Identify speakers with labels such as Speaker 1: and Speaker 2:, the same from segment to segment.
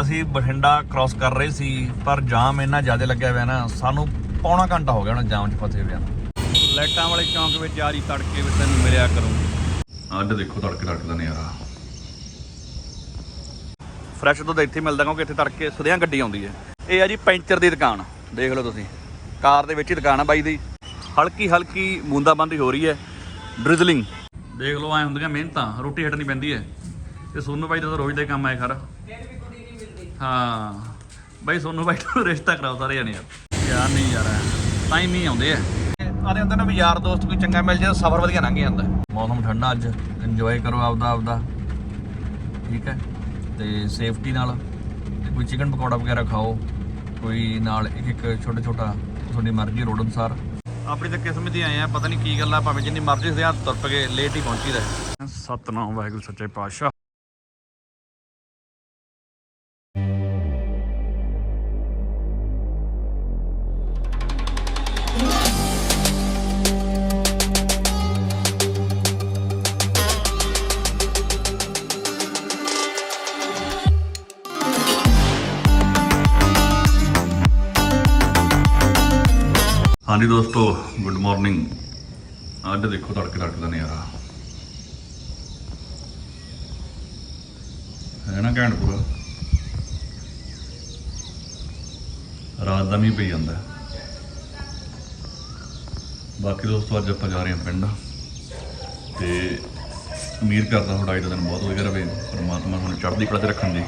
Speaker 1: ਅਸੀਂ ਬਠਿੰਡਾ ਕ੍ਰਾਸ ਕਰ ਰਹੇ ਸੀ ਪਰ ਜਾਮ ਇੰਨਾ ਜ਼ਿਆਦਾ ਲੱਗਿਆ ਹੋਇਆ ਨਾ ਸਾਨੂੰ ਪੌਣਾ ਘੰਟਾ ਹੋ ਗਿਆ ਹੁਣ ਜਾਮ 'ਚ ਫਸੇ ਹੋਏ ਆ। ਲਾਈਟਾਂ ਵਾਲੇ ਚੌਂਕ ਵਿੱਚ ਯਾਰੀ ਤੜਕੇ ਵਿੱਚ ਤੈਨੂੰ ਮਿਲਿਆ ਕਰੂੰ। ਅੱਜ ਦੇਖੋ ਤੜਕੇ ਤੜਕੇ ਦਾ ਨਜ਼ਾਰਾ। ਫਰੈਸ਼ ਦੁੱਧ ਇੱਥੇ ਮਿਲਦਾ ਕਿਉਂਕਿ ਇੱਥੇ ਤੜਕੇ ਸੁਧਿਆਂ ਗੱਡੀ ਆਉਂਦੀ ਹੈ। ਇਹ ਆ ਜੀ ਪੈਂਚਰ ਦੀ ਦੁਕਾਨ ਦੇਖ ਲਓ ਤੁਸੀਂ। ਕਾਰ ਦੇ ਵਿੱਚ ਹੀ ਦੁਕਾਨ ਆ ਬਾਈ ਦੀ। ਹਲਕੀ ਹਲਕੀ ਬੂੰਦਾਬਾਂਦੀ ਹੋ ਰਹੀ ਹੈ। ਡ੍ਰਿਜ਼ਲਿੰਗ ਦੇਖ ਲਓ ਐ ਹੁੰਦੀਆਂ ਮਿਹਨਤਾਂ ਰੋਟੀ ਹਟਣੀ ਪੈਂਦੀ ਹੈ। ਤੇ ਸੋਨੂ ਬਾਈ ਦਾ ਤਾਂ ਰੋਜ਼ ਦਾ ਕੰਮ ਆਏ ਖਰ। ਹਾਂ। ਬਾਈ ਸੋਨੂ ਬਾਈ ਤੋਂ ਰਿਸ਼ਤਾ ਕਰਾਓ ਸਾਰੇ ਜਣੇ ਯਾਰ। ਯਾਰ ਨਹੀਂ ਯਾਰ ਟਾਈਮ ਹੀ ਆਉਂਦੇ ਆ। ਆਦੇ ਹੁੰਦੇ ਨਾ ਵੀ ਯਾਰ ਦੋਸਤ ਕੋਈ ਚੰਗਾ ਮਿਲ ਜਾਏ ਸਫ਼ਰ ਵਧੀਆ ਲੰਘ ਜਾਂਦਾ। ਮੌਸਮ ਠੰਡਾ ਅੱਜ ਇੰਜੋਏ ਕਰੋ ਆਪਦਾ ਆਪਦਾ। ਠੀਕ ਹੈ? ਤੇ ਸੇਫਟੀ ਨਾਲ ਤੇ ਕੋਈ ਚਿਕਨ ਪਕੌੜਾ ਵਗੈਰਾ ਖਾਓ। ਕੋਈ ਨਾਲ ਇੱਕ ਇੱਕ ਛੋਟਾ ਛੋਟਾ ਤੁਹਾਡੀ ਮਰਜ਼ੀ ਰੋਡ ਅਨੁਸਾਰ। ਆਪਣੀ ਤਾਂ ਕਿਸਮਤ ਹੀ ਆਏ ਆ ਪਤਾ ਨਹੀਂ ਕੀ ਗੱਲ ਆ ਭਾਵੇਂ ਜਿੰਨੀ ਮਰਜ਼ੀ ਸਿਆਂ ਤੁਰ ਪਗੇ ਲੇਟ ਹੀ ਪਹੁੰਚੀਦਾ। ਸਤਨਾਮ ਵਾਹਿਗੁਰੂ ਸੱਚੇ ਪਾਤਸ਼ਾਹ। ਹਾਂਜੀ ਦੋਸਤੋ ਗੁੱਡ ਮਾਰਨਿੰਗ ਅੱਜ ਦੇਖੋ ਤੜਕੇ ਤੜਕੇ ਦਾ ਨਜ਼ਾਰਾ। ਹੈ ਨਾ ਘੈਂਟ ਪੂਰਾ? ਰਾਤ ਦਾ ਮੀਂਹ ਪਈ ਜਾਂਦਾ। ਬਾਕੀ ਦੋਸਤੋ, ਅੱਜ ਆਪਾਂ ਜਾ ਰਹੇ ਹਾਂ ਪਿੰਡ। ਤੇ ਉਮੀਦ ਕਰਦਾ ਤੁਹਾਡਾ ਅੱਜ ਦਾ ਦਿਨ ਬਹੁਤ ਵਧੀਆ ਰਹੇ, ਪਰਮਾਤਮਾ ਤੁਹਾਨੂੰ ਚੜ੍ਹਦੀ ਕਲਾ 'ਚ ਰੱਖਣ ਦੀ।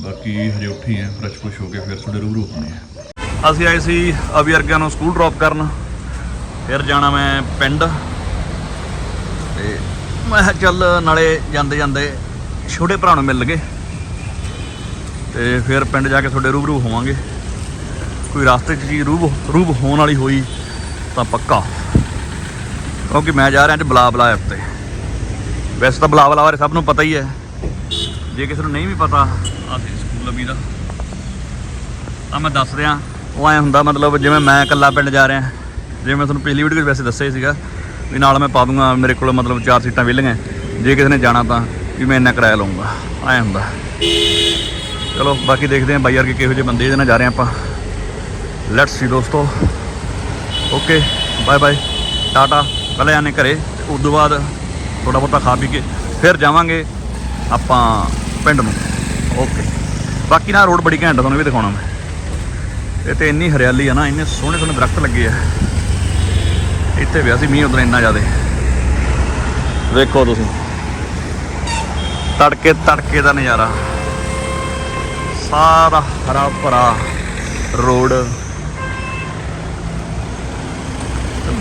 Speaker 1: ਬਾਕੀ ਹਜੇ ਉੱਠੀ ਹੈ ਫਰੈਸ਼ ਖੁਸ਼ ਹੋ ਕੇ ਫਿਰ ਤੁਹਾਡੇ ਰੂਬਰੂ ਹੁੰਦੇ ਆ ਅਸੀਂ ਆਏ ਸੀ ਅਭੀ ਅਰਗਿਆਂ ਨੂੰ ਸਕੂਲ ਡ੍ਰੌਪ ਕਰਨ। ਫਿਰ ਜਾਣਾ ਮੈਂ ਪਿੰਡ। ਤੇ ਮੈਂ ਚੱਲ ਨਾਲੇ ਜਾਂਦੇ ਜਾਂਦੇ ਛੋਟੇ ਭਰਾ ਨੂੰ ਮਿਲ ਲਗੇ ਤੇ ਫਿਰ ਪਿੰਡ ਜਾ ਕੇ ਤੁਹਾਡੇ ਰੂਬਰੂ ਹੋਵਾਂਗੇ। ਕੋਈ ਰਸਤੇ 'ਚ ਜੀ ਰੂਬ ਰੂਬ ਹੋਣ ਵਾਲੀ ਹੋਈ ਤਾਂ ਪੱਕਾ। ਕਿਉਂਕਿ ਮੈਂ ਜਾ ਰਿਹਾ ਅੱਜ ਬਲਾ ਬਲਾ ਐਪ ਤੇ ਵੈਸੇ ਤਾਂ ਬਲਾ ਬਲਾ ਬਾਰੇ ਸਭ ਨੂੰ ਪਤਾ ਹੀ ਹੈ। ਜੇ ਕਿਸੇ ਨੂੰ ਨਹੀਂ ਵੀ ਪਤਾ, ਆਹ ਸਕੂਲ ਅਭੀ ਦਾ। ਤਾਂ ਮੈਂ ਦੱਸ ਰਿਹਾ। ਉਹ ਐ ਹੁੰਦਾ ਮਤਲਬ ਜਿਵੇਂ ਮੈਂ ਇਕੱਲਾ ਪਿੰਡ ਜਾ ਰਿਹਾ ਜਿਵੇਂ ਮੈਂ ਤੁਹਾਨੂੰ ਪਿਛਲੀ ਵੀਡੀਓ ਵਿੱਚ ਵੈਸੇ ਦੱਸਿਆ ਸੀਗਾ ਵੀ ਨਾਲ ਮੈਂ ਪਾ ਦੂੰਗਾ ਮੇਰੇ ਕੋਲ ਮਤਲਬ ਚਾਰ ਸੀਟਾਂ ਵਿਹਲੀਆਂ ਜੇ ਕਿਸੇ ਨੇ ਜਾਣਾ ਤਾਂ ਵੀ ਮੈਂ ਇੰਨਾ ਕਿਰਾਇਆ ਲਵਾਂਗਾ ਐ ਹੁੰਦਾ। ਚਲੋ ਬਾਕੀ ਦੇਖਦੇ ਹਾਂ ਬਾਈ ਵਰਗੇ ਕਿਹੋ ਜਿਹੇ ਬੰਦੇ ਇਹਦੇ ਨਾਲ ਜਾ ਰਹੇ ਹਾਂ ਆਪਾਂ। ਲੈਟਸ ਸੀ ਦੋਸਤੋ। ਓਕੇ ਬਾਏ ਬਾਏ ਟਾਟਾ ਪਹਿਲੇ ਜਾਣੇ ਘਰੇ ਤੇ ਉਸ ਤੋਂ ਬਾਅਦ ਥੋੜਾ ਬਹੁਤਾ ਖਾ ਪੀ ਕੇ ਫਿਰ ਜਾਵਾਂਗੇ ਆਪਾਂ ਪਿੰਡ ਨੂੰ। ਓਕੇ ਬਾਕੀ ਨਾ ਰੋਡ ਬੜੀ ਘੈਂਟ ਆ, ਤੁਹਾਨੂੰ ਵੀ ਦਿਖਾਉਣਾ ਮੈਂ। ਇਹ ਤੇ ਇੰਨੀ ਹਰਿਆਲੀ ਆ ਨਾ, ਇੰਨੇ ਸੋਹਣੇ ਸੋਹਣੇ ਦਰਖਤ ਲੱਗੇ ਆ। ਇੱਥੇ ਵਿਆ ਸੀ ਮੀਂਹ ਉਦੋਂ ਇੰਨਾ ਜ਼ਿਆਦਾ। ਵੇਖੋ ਤੁਸੀਂ। ਤੜਕੇ ਤੜਕੇ ਦਾ ਨਜ਼ਾਰਾ। ਸਾਰਾ ਹਰਾ ਭਰਾ ਰੋਡ।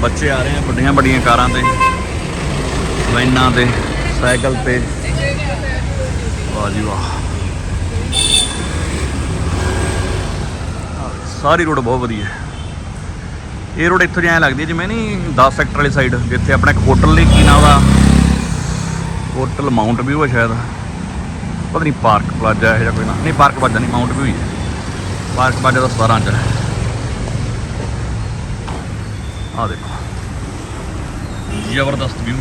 Speaker 1: ਬੱਚੇ ਆ ਰਹੇ ਆ ਵੱਡੀਆਂ ਵੱਡੀਆਂ ਕਾਰਾਂ ਤੇ, ਲਾਈਨਾਂ ਤੇ, ਸਾਈਕਲ ਤੇ। ਵਾਹ ਜੀ ਵਾਹ। ਸਾਰੀ ਰੋਡ ਬਹੁਤ ਵਧੀਆ ਹੈ। ਇਹ ਰੋਡ ਇੱਥੋਂ ਜਿਹਾ ਲੱਗਦੀ ਹੈ ਜਿਵੇਂ ਨਹੀਂ 10 ਸੈਕਟਰ ਵਾਲੀ ਸਾਈਡ ਜਿੱਥੇ ਆਪਣਾ ਇੱਕ ਹੋਟਲ ਲਈ ਕੀ ਨਾਮ ਦਾ ਹੋਟਲ ਮਾਊਂਟ ਵਿਊ ਹੈ ਸ਼ਾਇਦ। ਪਤਾ ਨਹੀਂ ਪਾਰਕ ਪਲਾਜ਼ਾ ਹੈ ਜਾਂ ਕੋਈ ਨਾ। ਨਹੀਂ ਪਾਰਕ ਪਲਾਜ਼ਾ ਨਹੀਂ ਮਾਊਂਟ ਵਿਊ ਹੀ ਹੈ। ਪਾਰਕ ਪਲਾਜ਼ਾ ਦਾ 17 ਚ ਹੈ। ਆਹ ਦੇਖੋ। ਜ਼ਬਰਦਸਤ ਵਿਊ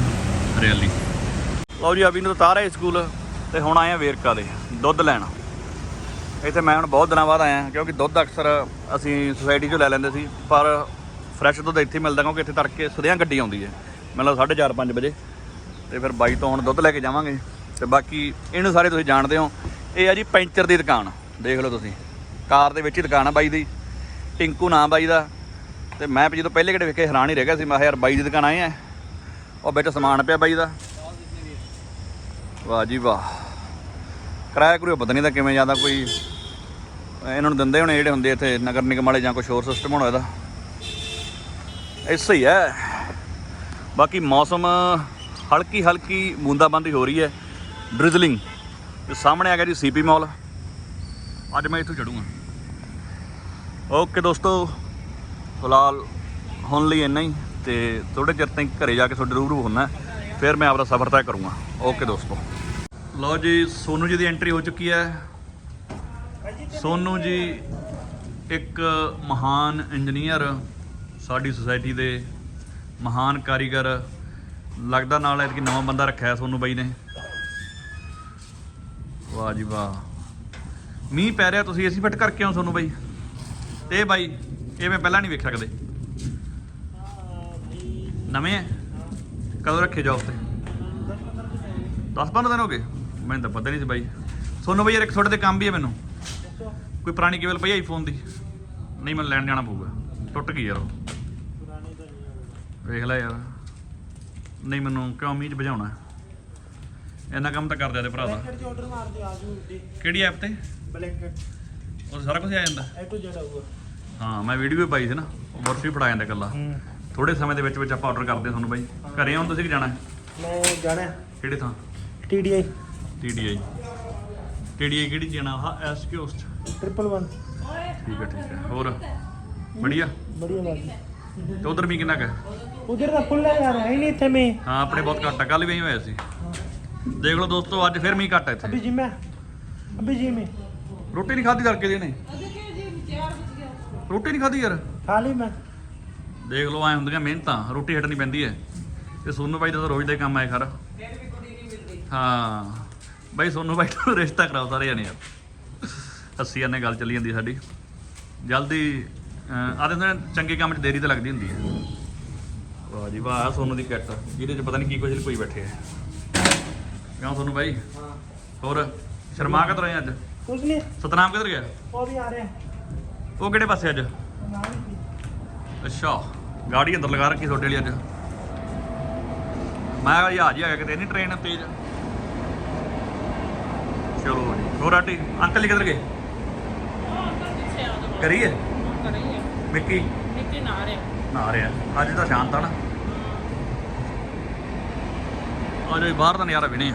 Speaker 1: ਹਰਿਆਲੀ। ਲਓ ਜੀ ਅਭੀ ਨੂੰ ਤਾਂ ਤਾਰੇ ਸਕੂਲ, ਤੇ ਹੁਣ ਆਏ ਆ ਵੇਰਕਾ ਦੇ, ਦੁੱਧ ਲੈਣ। ਇੱਥੇ ਮੈਂ ਹੁਣ ਬਹੁਤ ਦਿਨਾਂ ਬਾਅਦ ਆਇਆ, ਕਿਉਂਕਿ ਦੁੱਧ ਅਕਸਰ ਅਸੀਂ ਸੁਸਾਇਟੀ 'ਚੋਂ ਲੈ ਲੈਂਦੇ ਸੀ, ਪਰ ਫਰੈਸ਼ ਦੁੱਧ ਇੱਥੇ ਮਿਲਦਾ, ਕਿਉਂਕਿ ਇੱਥੇ ਤੜਕੇ ਸੁਧਿਆਂ ਗੱਡੀ ਆਉਂਦੀ ਹੈ, ਮਤਲਬ 4:30 5 ਵਜੇ, ਤੇ ਫਿਰ ਬਾਈ ਤੋਂ ਹੁਣ ਦੁੱਧ ਲੈ ਕੇ ਜਾਵਾਂਗੇ, ਤੇ ਬਾਕੀ ਇਹਨੂੰ ਸਾਰੇ ਤੁਸੀਂ ਜਾਣਦੇ ਹੋ, ਇਹ ਆ ਜੀ ਪੈਂਚਰ ਦੀ ਦੁਕਾਨ, ਦੇਖ ਲਓ ਤੁਸੀਂ, ਕਾਰ ਦੇ ਵਿੱਚ ਹੀ ਦੁਕਾਨ ਆ ਬਾਈ ਦੀ, ਟਿੰਕੂ ਨਾਮ ਬਾਈ ਦਾ, ਤੇ ਮੈਂ ਜਦੋਂ ਪਹਿਲੇ ਕਿਹੜੇ ਵੇਖੇ ਹੈਰਾਨ ਹੀ ਰਹਿ ਗਿਆ ਸੀ, ਮੈਂ ਕਿਹਾ ਯਾਰ ਬਾਈ ਦੀ ਦੁਕਾਨ ਆਏ ਆ, ਉਹ ਵਿੱਚ ਸਮਾਨ ਪਿਆ ਬਾਈ ਦਾ। ਵਾਹ ਜੀ ਵਾਹ। ਕਿਰਾਇਆ ਕੋਈ ਪਤਾ ਨਹੀਂ ਤਾਂ ਕਿਵੇਂ ਜਾਂਦਾ ਕੋਈ ਇਹਨਾਂ ਨੂੰ ਦਿੰਦੇ ਹੋਣੇ ਜਿਹੜੇ ਹੁੰਦੇ ਇੱਥੇ ਨਗਰ ਨਿਗਮ ਵਾਲੇ ਜਾਂ ਕੁਝ ਹੋਰ ਸਿਸਟਮ ਹੋਣਾ ਇਹਦਾ। ਐਸਾ ਹੀ ਹੈ। ਬਾਕੀ ਮੌਸਮ ਹਲਕੀ ਹਲਕੀ ਬੂੰਦਾਬਾਂਦੀ ਹੋ ਰਹੀ ਹੈ। ਡ੍ਰਿਜ਼ਲਿੰਗ ਤੇ ਸਾਹਮਣੇ ਆ ਗਿਆ ਜੀ ਸੀਪੀ ਮਾਲ ਅੱਜ ਮੈਂ ਇੱਥੋਂ ਚੜੂੰਗਾ। ਓਕੇ ਦੋਸਤੋ, ਫਿਲਹਾਲ ਹੁਣ ਲਈ ਇੰਨਾ ਹੀ ਤੇ ਥੋੜੇ ਚਿਰ ਤੱਕ ਘਰੇ ਜਾ ਕੇ ਤੁਹਾਡੇ ਰੂਬਰੂ ਹੁੰਨਾ। ਫਿਰ ਮੈਂ ਆਪਦਾ ਸਫ਼ਰ ਤੈਅ ਕਰੂੰਗਾ। ਓਕੇ ਦੋਸਤੋ। ਲਓ ਜੀ, ਸੋਨੂ ਜੀ ਦੀ ਐਂਟਰੀ ਹੋ ਚੁੱਕੀ ਹੈ। ਸੋਨੂ ਜੀ ਇੱਕ ਮਹਾਨ ਇੰਜੀਨੀਅਰ, ਸਾਡੀ ਸੁਸਾਇਟੀ ਦੇ ਮਹਾਨ ਕਾਰੀਗਰ। ਲੱਗਦਾ ਨਾਲ ਐਤਕੀ ਨਵਾਂ ਬੰਦਾ ਰੱਖਿਆ ਸੋਨੂ ਬਾਈ ਨੇ। ਵਾਹ ਜੀ ਵਾਹ। ਮੀਂਹ ਪੈ ਰਿਹਾ, ਤੁਸੀਂ ਏਸੀ ਫਿੱਟ ਕਰਕੇ ਆਓ ਤੁਹਾਨੂੰ ਬਾਈ। ਤੇ ਇਹ ਬਾਈ, ਇਹ ਮੈਂ ਪਹਿਲਾਂ ਨਹੀਂ ਵੇਖ ਸਕਦੇ ਨਵੇਂ ਹੈ? ਕਦੋਂ ਰੱਖੇ ਜੌਬ ਤੇ? 10-15 ਦਿਨ ਹੋ ਗਏ। ਮੈਨੂੰ ਤਾਂ ਪਤਾ ਨਹੀਂ ਸੀ ਬਾਈ। ਤੁਹਾਨੂੰ ਬਾਈ ਯਾਰ ਇੱਕ ਤੁਹਾਡੇ ਤੇ ਕੰਮ ਵੀ ਹੈ ਮੈਨੂੰ। ਕੋਈ ਪੁਰਾਣੀ ਕੇਬਲ ਪਈ ਆਈਫੋਨ ਦੀ? ਨਹੀਂ ਮੈਨੂੰ ਲੈਣ ਜਾਣਾ ਪਊਗਾ। ਟੁੱਟ ਗਈ ਯਾਰ ਉਹ। ਵੇਖ ਲੈ ਯਾਰ। ਨਹੀਂ ਮੈਨੂੰ ਕਿਉਂ ਮੀਂਹ ਚ ਭਜਾਉਣਾ? ਇੰਨਾ ਕੰਮ ਤਾਂ ਕਰ ਦਿਆ ਤੇ ਭਰਾ ਦਾ।
Speaker 2: ਬਲੈਂਕਟ ਚ ਆਰਡਰ ਮਾਰ ਦਿਓ ਆ ਜੂ ਉੱਡੀ।
Speaker 1: ਕਿਹੜੀ ਐਪ ਤੇ?
Speaker 2: ਬਲੈਂਕਟ
Speaker 1: ਉਹ ਸਾਰਾ ਕੁਝ ਆ ਜਾਂਦਾ।
Speaker 2: ਐ ਟੂ ਜ਼ੈਡ ਆਊਗਾ
Speaker 1: ਹਾਂ ਮੈਂ ਵੀਡੀਓ ਪਾਈ ਸੀ ਨਾ। ਉਹ ਵਰਸ ਵੀ ਫੜਾ ਜਾਂਦਾ ਇਕੱਲਾ।
Speaker 2: ਹੂੰ।
Speaker 1: ਥੋੜੇ ਸਮੇਂ ਦੇ ਵਿੱਚ ਵਿੱਚ ਆਪਾਂ ਆਰਡਰ ਕਰਦੇ ਤੁਹਾਨੂੰ ਬਾਈ। ਘਰੇ ਆਉਣ ਤੁਸੀਂ ਕਿ ਜਾਣਾ?
Speaker 2: ਮੈਂ ਜਾਣਾ
Speaker 1: ਕਿਹੜੇ ਥਾਂ?
Speaker 2: TDI
Speaker 1: TDI TDI ਕਿਹੜੀ ਜਾਣਾ ਹਾਂ ਐਸ ਕੋਸਟ
Speaker 2: 111
Speaker 1: ਠੀਕ ਹੈ ਠੀਕ ਹੈ ਹੋਰ ਬੜੀਆ
Speaker 2: ਬੜੀਆ ਬਾਤ
Speaker 1: ਤੇ ਉਧਰ ਵੀ ਕਿੰਨਾ ਕੁ ਹੈ
Speaker 2: ਉਧਰ ਤਾਂ ਫੁੱਲ ਹੈ ਯਾਰ ਹੈ ਹੀ ਨਹੀਂ ਇੱਥੇ ਮੈਂ
Speaker 1: ਹਾਂ ਆਪਣੇ ਬਹੁਤ ਘੱਟ ਆ ਕੱਲ ਵੀ ਇਹੀ ਹੋਇਆ ਸੀ ਦੇਖ ਲਓ ਦੋਸਤੋ ਅੱਜ ਫਿਰ ਮੀਂਹ ਘੱਟ ਹੈ
Speaker 2: अभी
Speaker 1: ਇੱਥੇ
Speaker 2: जिम में अभी जिम में
Speaker 1: ਰੋਟੀ ਨਹੀਂ ਖਾਧੀ ਤੜਕੇ ਦੀ ਨੇ ਰੋਟੀ ਨਹੀਂ ਖਾਧੀ ਯਾਰ
Speaker 2: खाली में
Speaker 1: ਦੇਖ ਲਓ ਐ ਹੁੰਦੀਆਂ ਮਿਹਨਤਾਂ ਰੋਟੀ ਹਟਣੀ ਪੈਂਦੀ ਹੈ ਤੇ ਸੋਨੂ ਬਾਈ ਦਾ ਤਾਂ ਰੋਜ਼ ਦਾ ਹੀ ਕੰਮ ਆਏ ਖਰ ਹਾਂ ਬਾਈ ਸੋਨੂ ਬਾਈ ਨੂੰ ਰਿਸ਼ਤਾ ਕਰਾਓ ਸਾਰੇ ਜਾਣੇ ਆ ਹੱਸੀ ਜਾਂਦੇ ਗੱਲ ਚੱਲੀ ਜਾਂਦੀ ਸਾਡੀ। ਜਲਦੀ ਆਦੇ ਨੇ ਚੰਗੇ ਕੰਮ 'ਚ ਦੇਰੀ ਤਾਂ ਲੱਗਦੀ ਹੁੰਦੀ ਹੈ। ਵਾਹ ਜੀ ਵਾਹ ਸੋਨੂ ਦੀ ਕਿੱਟ। ਜਿਹਦੇ 'ਚ ਪਤਾ ਨਹੀਂ ਕੀ ਕੁਝ ਕੋਈ ਬੈਠੇ ਹੈ ਕਿਉਂ ਸੋਨੂ ਬਾਈ?
Speaker 2: ਹਾਂ
Speaker 1: ਹੋਰ ਸ਼ਰਮਾ ਕਿੱਧਰ ਆਏ ਅੱਜ?
Speaker 2: ਕੁਝ ਨਹੀਂ
Speaker 1: ਸਤਨਾਮ ਕਿੱਧਰ ਗਿਆ?
Speaker 2: ਉਹ ਵੀ ਆ ਰਿਹਾ।
Speaker 1: ਉਹ ਕਿਹੜੇ ਪਾਸੇ ਅੱਜ? ਅੱਛਾ ਗਾੜੀ ਅੰਦਰ ਲਗਾ ਰੱਖੀ ਤੁਹਾਡੇ ਲਈ ਅੱਜ। ਮੈਂ ਕਿਹਾ ਜੀ ਆ ਜੀ ਆ ਗਿਆ ਕਿਤੇ ਨਹੀਂ ਟ੍ਰੇਨ ਤੇਜ਼। ਚਲੋ ਜੀ। ਹੋਰ ਆਂਟੀ ਅੰਕਲ ਜੀ ਕਿੱਧਰ ਗਏ? ਕਰੀਏ? ਮਿੱਕੀ? ਨਾ ਰਿਹਾ। ਅੱਜ ਤਾਂ ਸ਼ਾਂਤ ਆ ਨਾ। ਅੱਜ ਬਾਹਰ ਦਾ ਨਜ਼ਾਰਾ ਵੀ ਨਹੀਂ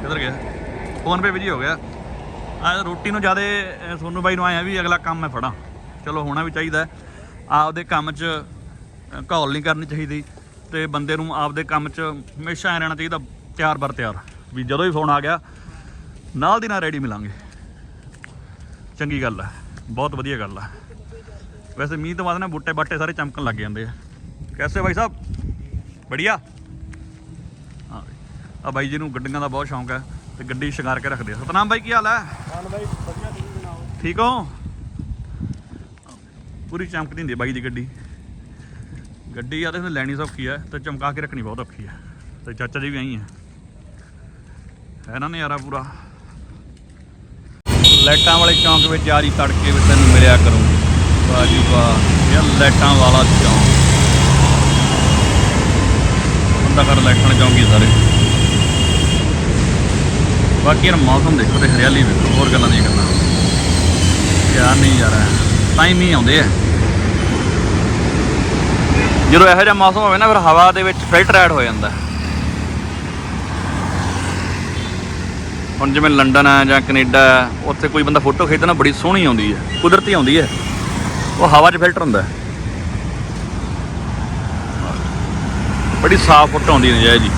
Speaker 1: ਕਿੱਧਰ ਗਿਆ? ਫੋਨ ਪੇ ਵੀ ਹੋ ਗਿਆ। ਆ ਰੋਟੀ ਨੂੰ ਜਿਆਦੇ ਅਹ, ਸੋਨੂੰ ਬਾਈ ਨੂੰ ਆਇਆ ਵੀ ਅਗਲਾ ਕੰਮ ਮੈਂ ਫੜਾਂ। ਚਲੋ ਹੋਣਾ ਵੀ ਚਾਹੀਦਾ ਆਪਦੇ ਕੰਮ 'ਚ ਅਹ, ਘੋਲ ਨਹੀਂ ਕਰਨੀ ਚਾਹੀਦੀ। ਤੇ ਬੰਦੇ ਨੂੰ ਆਪਦੇ ਕੰਮ 'ਚ ਹਮੇਸ਼ਾ ਰਹਿਣਾ ਚਾਹੀਦਾ ਤਿਆਰ ਬਰ ਤਿਆਰ। ਵੀ ਜਦੋਂ ਵੀ ਫੋਨ ਆ ਗਿਆ ਨਾਲ ਦੀ ਨਾਲ ਰੈਡੀ ਮਿਲਾਂਗੇ। ਚੰਗੀ ਗੱਲ ਆ ਬਹੁਤ ਵਧੀਆ ਗੱਲ ਆ। ਵੈਸੇ ਮੀਂਹ ਤੋਂ ਬਾਅਦ ਨਾ ਬੂਟੇ ਬਾਟੇ ਸਾਰੇ ਚਮਕਣ ਲੱਗ ਜਾਂਦੇ ਆ। ਕੈਸੇ ਭਾਈ ਸਾਹਿਬ? ਬੜੀਆ ਆ ਬਾਈ ਜੀ ਨੂੰ ਗੱਡੀਆਂ ਦਾ ਬਹੁਤ ਸ਼ੌਂਕ ਹੈ ਤੇ ਗੱਡੀ ਸ਼ਿੰਗਾਰ ਕੇ ਰੱਖਦੇ ਆ। ਸਤਨਾਮ ਬਾਈ ਕੀ ਹਾਲ ਹੈ
Speaker 2: ਹਾਂ ਬਾਈ ਵਧੀਆ ਤੁਸੀਂ ਸੁਣਾਓ?
Speaker 1: ਠੀਕ ਹੋ? ਪੂਰੀ ਚਮਕਦੀ ਹੁੰਦੀ ਬਾਈ ਦੀ ਗੱਡੀ। ਗੱਡੀ ਆ ਤੇ ਇਹਨੂੰ ਲੈਣੀ ਸੌਖੀ ਹੈ ਤੇ ਚਮਕਾ ਕੇ ਰੱਖਣੀ ਬਹੁਤ ਔਖੀ ਹੈ ਤੇ ਚਾਚਾ ਜੀ ਵੀ ਆਈ ਹੈ ਹੈ ਨਾ ਨਜ਼ਾਰਾ ਪੂਰਾ। ਲਾਈਟਾਂ ਵਾਲੇ ਚੌਂਕ ਵਿੱਚ ਆ ਜੀ ਤੜਕੇ ਵਿੱਚ ਤੈਨੂੰ ਮਿਲਿਆ ਕਰੂੰਗੀ ਵਾਹ ਜੀ ਵਾਹ ਇਹ ਲਾਈਟਾਂ ਵਾਲਾ ਚੌਂਕ। ਬੰਦਾ ਕਰ ਲਾਈਟਾਂ ਚੌਂਕੀ ਸਾਰੇ। ਬਾਕੀ ਯਾਰ ਮੌਸਮ ਦੇਖੋ ਤੇ ਹਰਿਆਲੀ ਵੇਖੋ, ਹੋਰ ਗੱਲਾਂ ਨਹੀਂ ਕਰਨਾ ਯਾਰ ਨਹੀਂ ਯਾਰ ਟਾਈਮ ਹੀ ਆਉਂਦੇ ਆ। ਜਦੋਂ ਇਹੋ ਜਿਹਾ ਮੌਸਮ ਹੋਵੇ ਨਾ ਫਿਰ ਹਵਾ ਦੇ ਵਿੱਚ ਫਿਲਟਰ ਐਡ ਹੋ ਜਾਂਦਾ। ਹੁਣ ਜਿਵੇਂ ਲੰਡਨ ਆ ਜਾਂ ਕੈਨੇਡਾ ਆ, ਉੱਥੇ ਕੋਈ ਬੰਦਾ ਫੋਟੋ ਖਿੱਚਦਾ ਨਾ ਬੜੀ ਸੋਹਣੀ ਆਉਂਦੀ ਹੈ ਕੁਦਰਤੀ ਆਉਂਦੀ ਹੈ ਉਹ ਹਵਾ 'ਚ ਫਿਲਟਰ ਹੁੰਦਾ। ਬੜੀ ਸਾਫ਼ ਫੋਟੋ ਆਉਂਦੀ ਹੈ ਜੀ।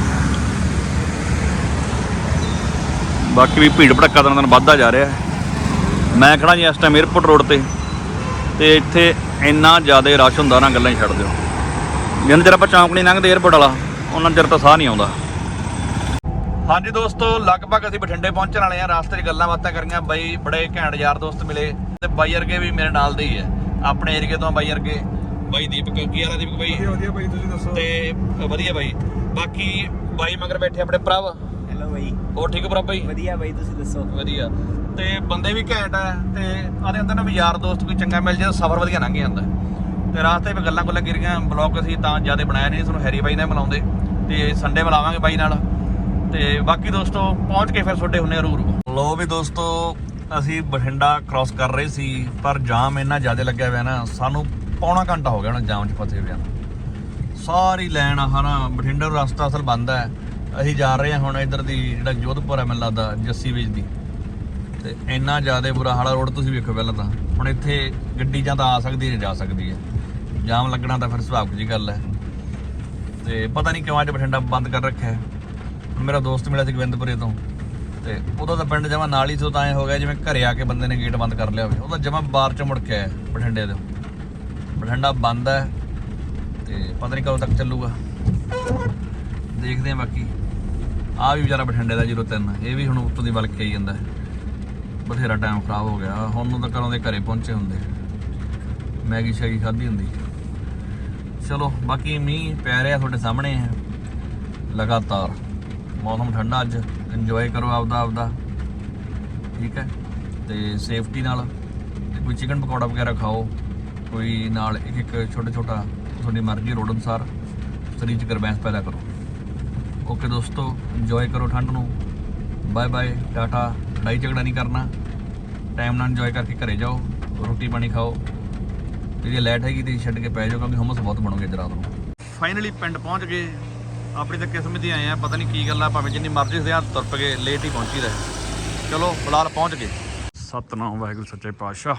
Speaker 1: ਬਾਕੀ ਵੀ ਭੀੜ ਭੜੱਕਾ ਦਿਨ ਦਿਨ ਵੱਧਦਾ ਜਾ ਰਿਹਾ। ਮੈਂ ਖੜਾ ਜੀ ਇਸ ਟਾਈਮ 에어ਪੋਰਟ ਰੋਡ ਤੇ। ਤੇ ਇੱਥੇ ਇੰਨਾ ਜ਼ਿਆਦਾ ਰਸ਼ ਹੁੰਦਾ ਨਾ ਗੱਲਾਂ ਹੀ ਛੱਡ ਦਿਓ। ਜਿੰਨਾ ਚਿਰ ਆਪਾਂ ਚੌਂਕ ਨਹੀਂ ਲੰਘਦੇ 에어ਪੋਰਟ ਵਾਲਾ ਉਹਨਾਂ ਚਿਰ ਤਾਂ ਸਾਹ ਨਹੀਂ ਆਉਂਦਾ। ਹਾਂਜੀ ਦੋਸਤੋ ਲਗਭਗ ਅਸੀਂ ਬਠਿੰਡੇ ਪਹੁੰਚਣ ਵਾਲੇ ਆ ਰਾਸਤੇ 'ਚ ਗੱਲਾਂ ਬਾਤਾਂ ਕਰੀਆਂ। ਬਾਈ ਬੜੇ ਘੈਂਟ ਯਾਰ ਦੋਸਤ ਮਿਲੇ ਤੇ ਬਾਈ ਵਰਗੇ ਵੀ ਮੇਰੇ ਨਾਲ ਦੇ ਹੀ ਹੈ। ਆਪਣੇ ਏਰੀਏ ਤੋਂ ਬਾਈ ਵਰਗੇ। ਬਾਈ ਦੀਪਕ ਕੀ ਹਾਲ ਹੈ ਦੀਪਕ ਬਾਈ?
Speaker 2: ਵਧੀਆ ਭਾਈ ਤੁਸੀਂ ਦੱਸੋ?
Speaker 1: ਤੇ ਵਧੀਆ ਬਾਈ। ਬਾਕੀ ਬਾਈ ਮਗਰ ਬੈਠੇ ਆਪਣੇ ਪ੍ਰਭ
Speaker 3: ਹੈਲੋ ਬਾਈ।
Speaker 1: ਹੋਰ ਠੀਕ ਪ੍ਰਭ ਬਾਈ?
Speaker 3: ਵਧੀਆ ਬਾਈ ਤੁਸੀਂ ਦੱਸੋ?
Speaker 1: ਵਧੀਆ। ਤੇ ਬੰਦੇ ਵੀ ਘੈਂਟ ਆ ਤੇ ਆਦੇ ਅੰਦਰ ਨਾ ਵੀ ਯਾਰ ਦੋਸਤ ਕੋਈ ਚੰਗਾ ਮਿਲ ਜਾਏ ਸਫ਼ਰ ਵਧੀਆ ਲੰਘ ਜਾਂਦਾ। ਤੇ ਰਾਸਤੇ 'ਤੇ ਗੱਲਾਂ ਗੁੱਲਾਂ ਗਿਰੀਆਂ ਬਲੌਗ ਅਸੀਂ ਤਾਂ ਜ਼ਿਆਦਾ ਬਣਾਇਆ ਨਹੀਂ ਤੁਹਾਨੂੰ ਹੈਰੀ ਬਾਈ ਨਾਲ ਮਿਲਾਉਂਦੇ ਤੇ ਸੰਡੇ ਮਿਲਾਵਾਂਗੇ ਬਾਈ ਨਾਲ, ਤੇ ਬਾਕੀ ਦੋਸਤੋ ਪਹੁੰਚ ਕੇ ਫਿਰ ਤੁਹਾਡੇ ਹੁੰਨੇ ਰੂਰੂ ਲੋ ਵੀ ਦੋਸਤੋ, ਅਸੀਂ ਬਠਿੰਡਾ ਕ੍ਰਾਸ ਕਰ ਰਹੇ ਸੀ, ਪਰ ਜਾਮ ਇੰਨਾ ਜ਼ਿਆਦਾ ਲੱਗਿਆ ਹੋਇਆ ਨਾ, ਸਾਨੂੰ ਪੌਣਾ ਘੰਟਾ ਹੋ ਗਿਆ ਹੁਣ ਜਾਮ 'ਚ ਫਸੇ ਹੋਏ ਸਾਰੀ ਲਾਈਨ ਆ, ਹਨਾ, ਬਠਿੰਡਾ ਨੂੰ ਰਸਤਾ ਅਸਲ ਬੰਦ ਹੈ ਅਸੀਂ ਜਾ ਰਹੇ ਹਾਂ ਹੁਣ ਇਧਰ ਦੀ, ਜਿਹੜਾ ਜੋਧਪੁਰ ਹੈ ਮੈਨੂੰ ਲੱਗਦਾ, ਜੱਸੀ ਵਿੱਚ ਦੀ। ਤੇ ਇੰਨਾ ਜ਼ਿਆਦਾ ਬੁਰਾ ਹਾਲਾ ਰੋਡ ਤੁਸੀਂ ਵੇਖੋ ਪਹਿਲਾਂ ਤਾਂ। ਹੁਣ ਇੱਥੇ ਗੱਡੀ ਜਾਂ ਤਾਂ ਆ ਸਕਦੀ ਹੈ ਜਾਂ ਜਾ ਸਕਦੀ ਹੈ। ਜਾਮ ਲੱਗਣਾ ਤਾਂ ਫਿਰ ਸੁਭਾਵਿਕ ਜੀ ਗੱਲ ਹੈ। ਤੇ ਪਤਾ ਨਹੀਂ ਕਿਉਂ ਅੱਜ ਬਠਿੰਡਾ ਬੰਦ ਕਰ ਰੱਖਿਆ ਹੈ। ਮੇਰਾ ਦੋਸਤ ਮਿਲਿਆ ਸੀ ਗੋਬਿੰਦਪੁਰੇ ਤੋਂ। ਤੇ ਉਹਦਾ ਤਾਂ ਪਿੰਡ ਜਮਾ ਨਾਲ ਹੀ ਸੀ ਤਾਂ ਐ ਹੋ ਗਿਆ ਜਿਵੇਂ ਘਰੇ ਆ ਕੇ ਬੰਦੇ ਨੇ ਗੇਟ ਬੰਦ ਕਰ ਲਿਆ ਹੋਵੇ। ਉਹਦਾ ਜਮਾ ਬਾਹਰ ਚ ਮੁੜ ਕੇ ਆਇਆ ਬਠਿੰਡੇ ਤੋਂ। ਬਠਿੰਡਾ ਬੰਦ ਹੈ ਤੇ ਪਤਾ ਨਹੀਂ ਕਦੋਂ ਤੱਕ ਚੱਲੂਗਾ। ਦੇਖਦੇ ਹਾਂ ਬਾਕੀ। ਆ ਵੀ ਵਿਚਾਰਾ ਬਠਿੰਡੇ ਦਾ 03 ਇਹ ਵੀ ਹੁਣ ਉੱਤੋਂ ਦੀ ਵਲ ਕੇ ਆਈ ਜਾਂਦਾ ਬਥੇਰਾ ਟਾਈਮ ਖਰਾਬ ਹੋ ਗਿਆ। ਹੁਣ ਨੂੰ ਤਾਂ ਘਰੋਂ ਦੇ ਘਰੇ ਪਹੁੰਚੇ ਹੁੰਦੇ। ਮੈਗੀ ਸ਼ੈਗੀ ਖਾਧੀ ਹੁੰਦੀ। ਚਲੋ, ਬਾਕੀ ਮੀਂਹ ਪੈ ਰਿਹਾ ਤੁਹਾਡੇ ਸਾਹਮਣੇ। ਹੈ ਲਗਾਤਾਰ। ਮੌਸਮ ਠੰਡਾ ਅੱਜ। ਇੰਜੋਏ ਕਰੋ ਆਪਦਾ ਆਪਦਾ। ਠੀਕ ਹੈ? ਤੇ ਸੇਫਟੀ ਨਾਲ। ਤੇ ਕੋਈ ਚਿਕਨ ਪਕੌੜਾ ਵਗੈਰਾ ਖਾਓ। ਕੋਈ ਨਾਲ ਇੱਕ ਇੱਕ ਛੋਟਾ ਛੋਟਾ ਤੁਹਾਡੀ ਮਰਜ਼ੀ ਰੋਡ ਅਨੁਸਾਰ ਸਰੀਰ 'ਚ ਗਰਮੈਸ਼ ਪੈਦਾ ਕਰੋ। ਓਕੇ ਦੋਸਤੋ ਇੰਜੋਏ ਕਰੋ ਠੰਡ ਨੂੰ। Bye bye tata. ਲੜਾਈ ਝਗੜਾ ਨਹੀਂ ਕਰਨਾ। ਟਾਈਮ ਨਾਲ ਇੰਜੋਏ ਕਰਕੇ ਘਰੇ ਜਾਓ। ਰੋਟੀ ਪਾਣੀ ਖਾਓ। ਜਿਹੜੀ ਜੇ ਲੈਟ ਹੈਗੀ ਤੇ ਛੱਡ ਕੇ ਪੈ ਜਾਓ, ਕਿਉਂਕਿ ਹਮਸ ਬਹੁਤ ਬਣੋਗੇ ਅੱਜ ਰਾਤ ਨੂੰ। ਫਾਈਨਲੀ ਪਿੰਡ ਪਹੁੰਚ ਗਏ। ਆਪਣੀ ਤਾਂ ਕਿਸਮਤ ਹੀ ਆਏ ਆ, ਪਤਾ ਨਹੀਂ ਕੀ ਗੱਲ ਆ, ਭਾਵੇਂ ਜਿੰਨੀ ਮਰਜ਼ੀ ਸਿਆ ਤੁਰਪ ਪਏ ਲੇਟ ਹੀ ਪਹੁੰਚੀ ਰਹੇ। ਚਲੋ ਫਿਲਹਾਲ ਪਹੁੰਚ ਗਏ। ਸਤਨਾਮ, ਵਾਹਿਗੁਰੂ, ਸੱਚੇ ਪਾਤਸ਼ਾਹ।